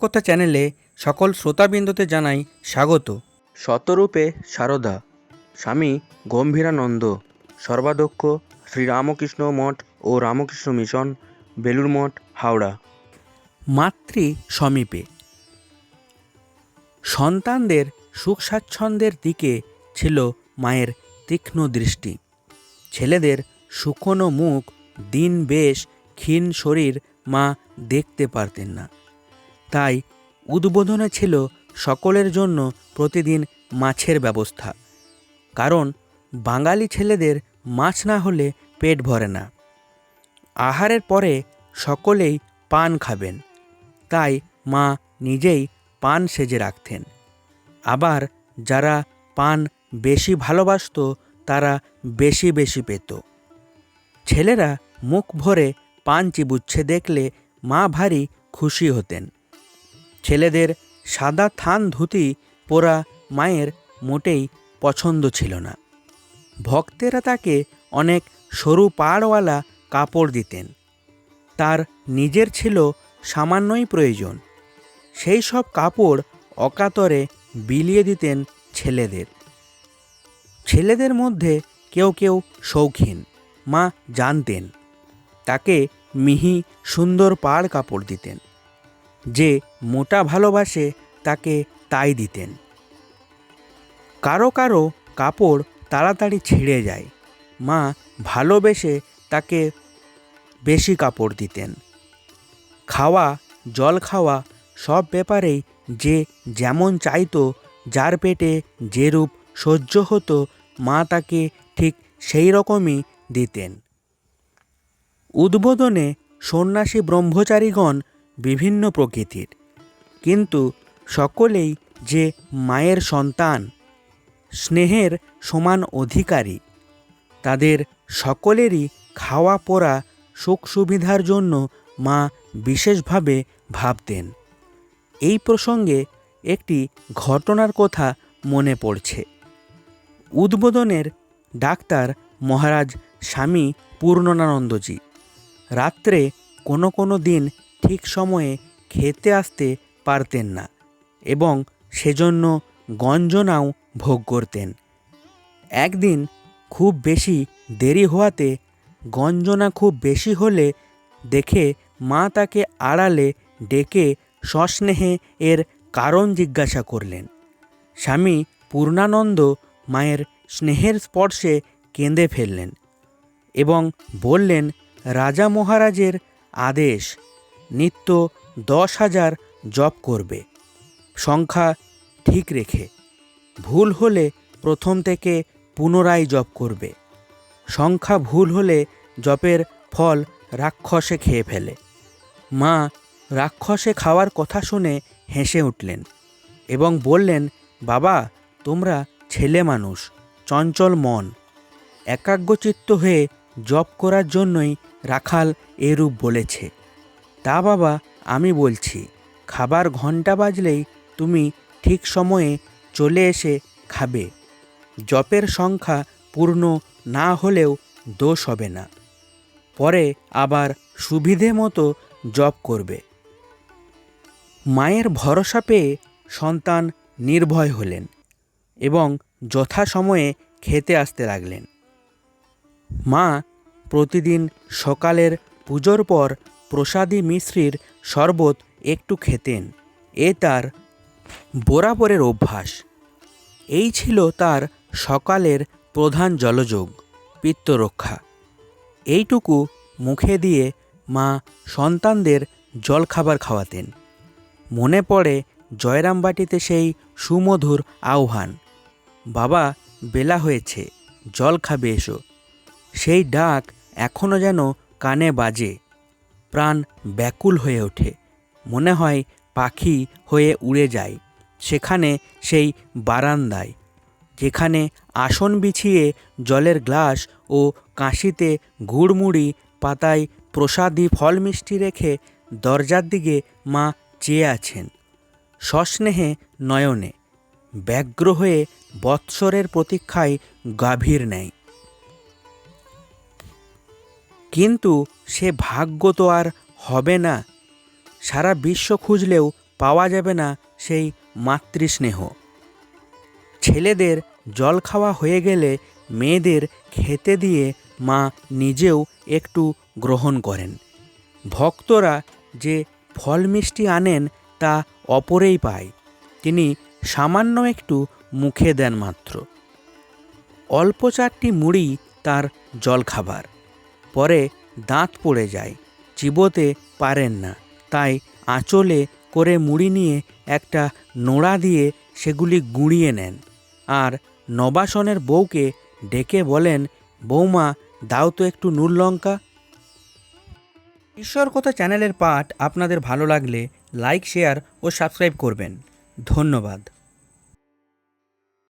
কথা চ্যানেলে সকল শ্রোতাবৃন্দতে জানাই স্বাগত। শতরূপে সারদা স্বামী গম্ভীরানন্দ সর্বাধ্যক্ষ শ্রীরামকৃষ্ণ মঠ ও রামকৃষ্ণ মিশন বেলুর মঠ হাওড়া। মাতৃ সমীপে। সন্তানদের সুখ স্বাচ্ছন্দ্যের দিকে ছিল মায়ের তীক্ষ্ণ দৃষ্টি। ছেলেদের শুকনো মুখ দিন বেশ ক্ষীণ শরীর মা দেখতে পারতেন না। তাই উদ্বোধনে ছিল সকলের জন্য প্রতিদিন মাছের ব্যবস্থা। কারণ বাঙালি ছেলেদের মাছ না হলে পেট ভরে না। আহারের পরে সকলেই পান খাবেন। তাই মা নিজেই পান সেজে রাখতেন। আবার যারা পান বেশি ভালোবাসতো, তারা বেশি বেশি পেত। ছেলেরা মুখ ভরে পান চিবুচ্ছে দেখলে মা ভারী খুশি হতেন। ছেলেদের সাদা থান ধুতি পরা মায়ের মোটেই পছন্দ ছিল না। ভক্তেরা তাকে অনেক সরু পাড়ওয়ালা কাপড় দিতেন। তার নিজের ছিল সামান্যই প্রয়োজন। সেই সব কাপড় অকাতরে বিলিয়ে দিতেন ছেলেদের। ছেলেদের মধ্যে কেউ কেউ শৌখিন, মা জানতেন। তাকে মিহি সুন্দর পাড় কাপড় দিতেন। যে মোটা ভালোবাসে তাকে তাই দিতেন। কারও কারও কাপড় তাড়াতাড়ি ছিঁড়ে যায়। মা ভালোবেসে তাকে বেশি কাপড় দিতেন। খাওয়া, জল খাওয়া সব ব্যাপারেই যে যেমন চাইতো, যার পেটে যেরূপ সহ্য হতো, মা তাকে ঠিক সেই রকমই দিতেন। উদ্বোধনে সন্ন্যাসী ব্রহ্মচারীগণ বিভিন্ন প্রকৃতির। কিন্তু সকলেই যে মায়ের সন্তান, স্নেহের সমান অধিকারী, তাদের সকলেরই খাওয়া পরা সুখ সুবিধার জন্য মা বিশেষভাবে ভাবতেন। এই প্রসঙ্গে একটি ঘটনার কথা মনে পড়ছে। উদ্বোধনের ডাক্তার মহারাজ স্বামী পূর্ণানন্দজি, রাত্রে কোনো কোনো দিন ঠিক সময়ে খেতে আসতে পারতেন না এবং সেজন্য গঞ্জনাও ভোগ করতেন। একদিন খুব বেশি দেরি হওয়াতে গঞ্জনা খুব বেশি হলে দেখে মা তাকে আড়ালে ডেকে সস্নেহে এর কারণ জিজ্ঞাসা করলেন। স্বামী পূর্ণানন্দ মায়ের স্নেহের স্পর্শে কেঁদে ফেললেন এবং বললেন, রাজা মহারাজের আদেশ নিত্য দশ হাজার জপ করবে। সংখ্যা ঠিক রেখে। ভুল হলে প্রথম থেকে পুনরায় জপ করবে। সংখ্যা ভুল হলে জপের ফল রাক্ষসে খেয়ে ফেলে। মা রাক্ষসে খাওয়ার কথা শুনে হেসে উঠলেন এবং বললেন, বাবা, তোমরা ছেলে মানুষ, চঞ্চল মন। একাগ্রচিত্ত হয়ে জপ করার জন্যই রাখাল এরূপ বলেছে। তা বাবা, আমি বলছি, খাবার ঘণ্টা বাজলেই তুমি ঠিক সময়ে চলে এসে খাবে। জপের সংখ্যা পূর্ণ না হলেও দোষ হবে না। পরে আবার সুবিধে মতো জপ করবে। মায়ের ভরসা পেয়ে সন্তান নির্ভয় হলেন এবং যথাসময়ে খেতে আসতে লাগলেন। মা প্রতিদিন সকালের পুজোর পর প্রসাদী মিশ্রির শরবত একটু খেতেন। এ তার বরাবরের অভ্যাস। এই ছিল তার সকালের প্রধান জলযোগ, পিত্তরক্ষা। এইটুকু মুখে দিয়ে মা সন্তানদের জলখাবার খাওয়াতেন। মনে পড়ে জয়রামবাটিতে সেই সুমধুর আহ্বান, বাবা, বেলা হয়েছে, জল খাবে এসো। সেই ডাক এখনও যেন কানে বাজে। প্রাণ ব্যাকুল হয়ে ওঠে। মনে হয় পাখি হয়ে উড়ে যায়। সেখানে সেই বারান্দায়, যেখানে আসন বিছিয়ে জলের গ্লাস ও কাঁশিতে গুড়মুড়ি পাতায় প্রসাদী ফল মিষ্টি রেখে দরজার দিকে মা চেয়ে আছেন। সস্নেহে নয়নে, ব্যগ্র হয়ে বৎসরের প্রতীক্ষায় গাভীর নেয়। কিন্তু সে ভাগ্য তো আর হবে না। সারা বিশ্ব খুঁজলেও পাওয়া যাবে না সেই মাতৃস্নেহ। ছেলেদের জল খাওয়া হয়ে গেলে মেয়েদের খেতে দিয়ে মা নিজেও একটু গ্রহণ করেন। ভক্তরা যে ফল মিষ্টি আনেন তা অপরেই পায়, তিনি সামান্য একটু মুখে দেন মাত্র। অল্প চারটি মুড়ি তার জলখাবার। পরে দাঁত পড়ে যায়। চিবোতে পারেন না। তাই আঁচলে করে মুড়ি নিয়ে একটা নোড়া দিয়ে সেগুলি গুঁড়িয়ে নেন। আর নবাসনের বউকে ডেকে বলেন বৌমা দাও তো একটু নুন লঙ্কা। ঈশ্বর কথা চ্যানেলের পাঠ আপনাদের ভালো লাগলে লাইক, শেয়ার ও সাবস্ক্রাইব করবেন। ধন্যবাদ।